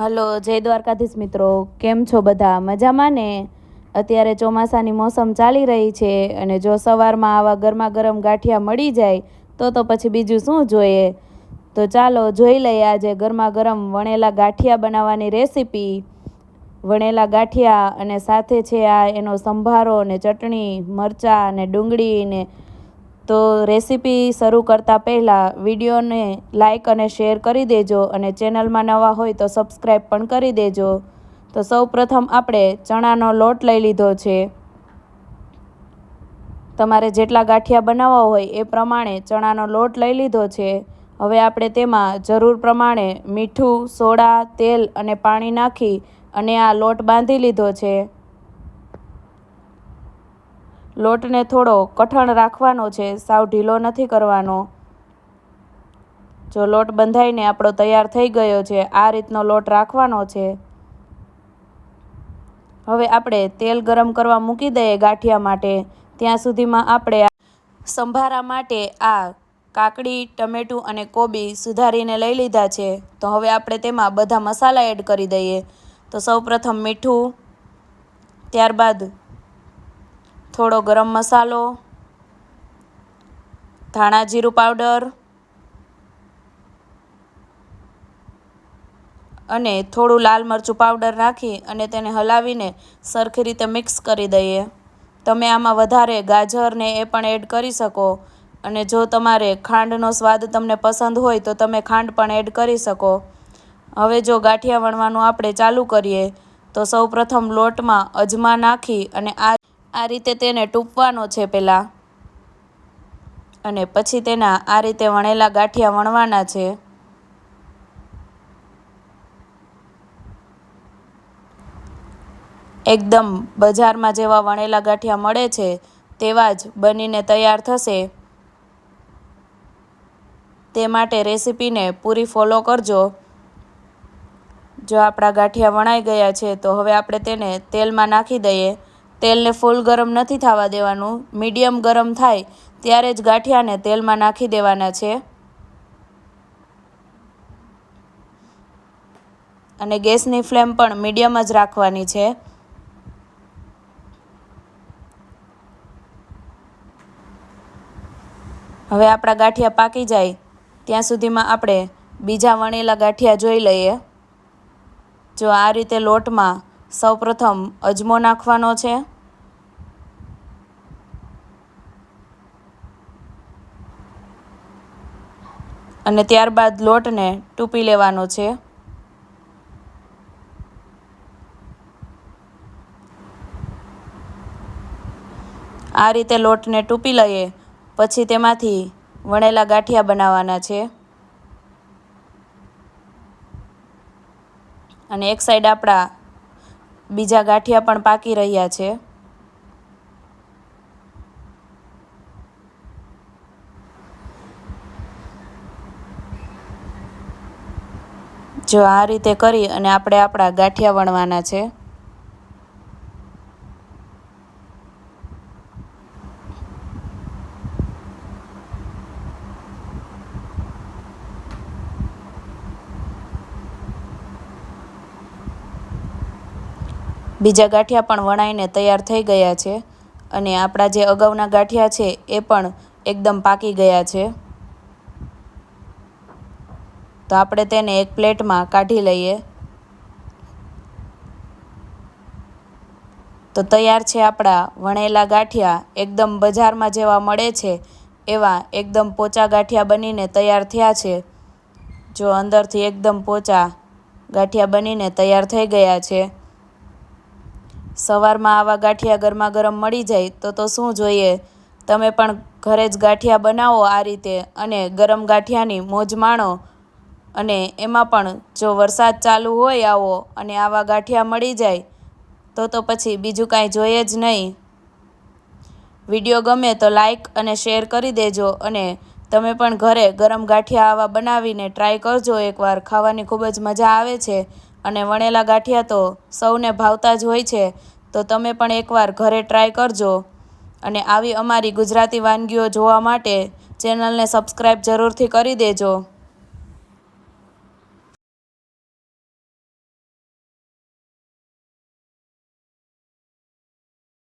Hello, જય દ્વારકાધીશ મિત્રો. કેમ છો બધા? મજામાં ને? અત્યારે ચોમાસાની મોસમ ચાલી રહી છે અને જો સવારમાં આવા ગરમા ગરમ ગાંઠિયા મળી જાય, તો તો પછી બીજું શું જોઈએ? તો ચાલો જોઈ લઈએ આજે ગરમા ગરમ વણેલા ગાંઠિયા બનાવવાની રેસીપી. વણેલા ગાંઠિયા અને સાથે છે આ એનો સંભારો ને ચટણી, મરચાં અને ડુંગળી ને તો રેસીપી શરૂ કરતાં પહેલાં વિડીયોને લાઇક અને શેર કરી દેજો અને ચેનલમાં નવા હોય તો સબસ્ક્રાઈબ પણ કરી દેજો. તો સૌ પ્રથમ આપણે ચણાનો લોટ લઈ લીધો છે. તમારે જેટલા ગાંઠિયા બનાવવા હોય એ પ્રમાણે ચણાનો લોટ લઈ લીધો છે. હવે આપણે તેમાં જરૂર પ્રમાણે મીઠું, સોડા, તેલ અને પાણી નાખી અને આ લોટ બાંધી લીધો છે. લોટને થોડો કઠણ રાખવાનો છે, સાવ ઢીલો નથી કરવાનો. જો લોટ બંધાઈને આપણો તૈયાર થઈ ગયો છે, આ રીતનો લોટ રાખવાનો છે. હવે આપણે તેલ ગરમ કરવા મૂકી દઈએ ગાંઠિયા માટે. ત્યાં સુધીમાં આપણે સંભારા માટે આ કાકડી, ટમેટું અને કોબી સુધારીને લઈ લીધા છે. તો હવે આપણે તેમાં બધા મસાલા એડ કરી દઈએ. તો સૌપ્રથમ મીઠું, ત્યારબાદ થોડો ગરમ મસાલો, ધાણા જીરું પાવડર અને થોડું લાલ મરચું પાવડર નાખી અને તેને હલાવીને સરખી રીતે મિક્સ કરી દઈએ. તમે આમાં વધારે ગાજરને એ પણ એડ કરી શકો અને જો તમારે ખાંડનો સ્વાદ તમને પસંદ હોય તો તમે ખાંડ પણ એડ કરી શકો. હવે જો ગાંઠિયા વણવાનું આપણે ચાલુ કરીએ તો સૌ પ્રથમ લોટમાં અજમા નાખી અને આ આ રીતે તેને ટૂંપવાનો છે પહેલાં અને પછી તેના આ રીતે વણેલા ગાંઠિયા વણવાના છે. એકદમ બજારમાં જેવા વણેલા ગાંઠિયા મળે છે, તેવા જ બનીને તૈયાર થશે. તે માટે રેસીપીને પૂરી ફોલો કરજો. જો આપણા ગાંઠિયા વણાઈ ગયા છે, તો હવે આપણે તેને તેલમાં નાખી દઈએ. તેલને ફૂલ ગરમ નથી થવા દેવાનું. મીડિયમ ગરમ થાય ત્યારે જ ગાંઠિયાને તેલમાં નાખી દેવાના છે. અને ગેસની ફ્લેમ પણ મીડિયમ જ રાખવાની છે. હવે આપણા ગાંઠિયા પાકી જાય ત્યાં સુધીમાં આપણે બીજા વણેલા ગાંઠિયા જોઈ લઈએ. જો આ રીતે લોટમાં સૌપ્રથમ અજમો નાખવાનો છે. અને ત્યારબાદ લોટને ટૂંપી લેવાનો છે. આ રીતે લોટને ટૂંપી લઈએ, પછી તેમાંથી વણેલા ગાંઠિયા બનાવવાના છે. અને એક સાઈડ આપણા બીજા ગાંઠિયા પણ પાકી રહ્યા છે. જો આ રીતે કરી અને આપણે આપણા ગાંઠિયા વણવાના છે. બીજા ગાંઠિયા પણ વણાઈને તૈયાર થઈ ગયા છે અને આપણા જે અગાઉના ગાંઠિયા છે એ પણ એકદમ પાકી ગયા છે. તો આપણે તેને એક પ્લેટમાં કાઢી લઈએ. તો તૈયાર છે આપણા વણેલા ગાંઠિયા. એકદમ બજારમાં જેવા મળે છે એવા એકદમ પોચા ગાંઠિયા બનીને તૈયાર થયા છે. જો અંદરથી એકદમ પોચા ગાંઠિયા બનીને તૈયાર થઈ ગયા છે. સવારમાં આવા ગાંઠિયા ગરમા ગરમ મળી જાય તો તો શું જોઈએ? તમે પણ ઘરે જ ગાંઠિયા બનાવો આ રીતે અને ગરમ ગાંઠિયાની મોજ માણો. અને એમાં પણ જો વરસાદ ચાલુ હોય આવો અને આવા ગાંઠિયા મળી જાય, તો તો પછી બીજું કાંઈ જોઈએ જ નહીં. વીડિયો ગમે તો લાઈક અને શેર કરી દેજો અને તમે પણ ઘરે ગરમ ગાંઠિયા આવા બનાવીને ટ્રાય કરજો એકવાર. ખાવાની ખૂબ જ મજા આવે છે. અને વણેલા ગાંઠિયા તો સૌને ભાવતા જ હોય છે, તો તમે પણ એકવાર ઘરે ટ્રાય કરજો. અને આવી અમારી ગુજરાતી વાનગીઓ જોવા માટે ચેનલને સબસ્ક્રાઈબ જરૂરથી કરી દેજો.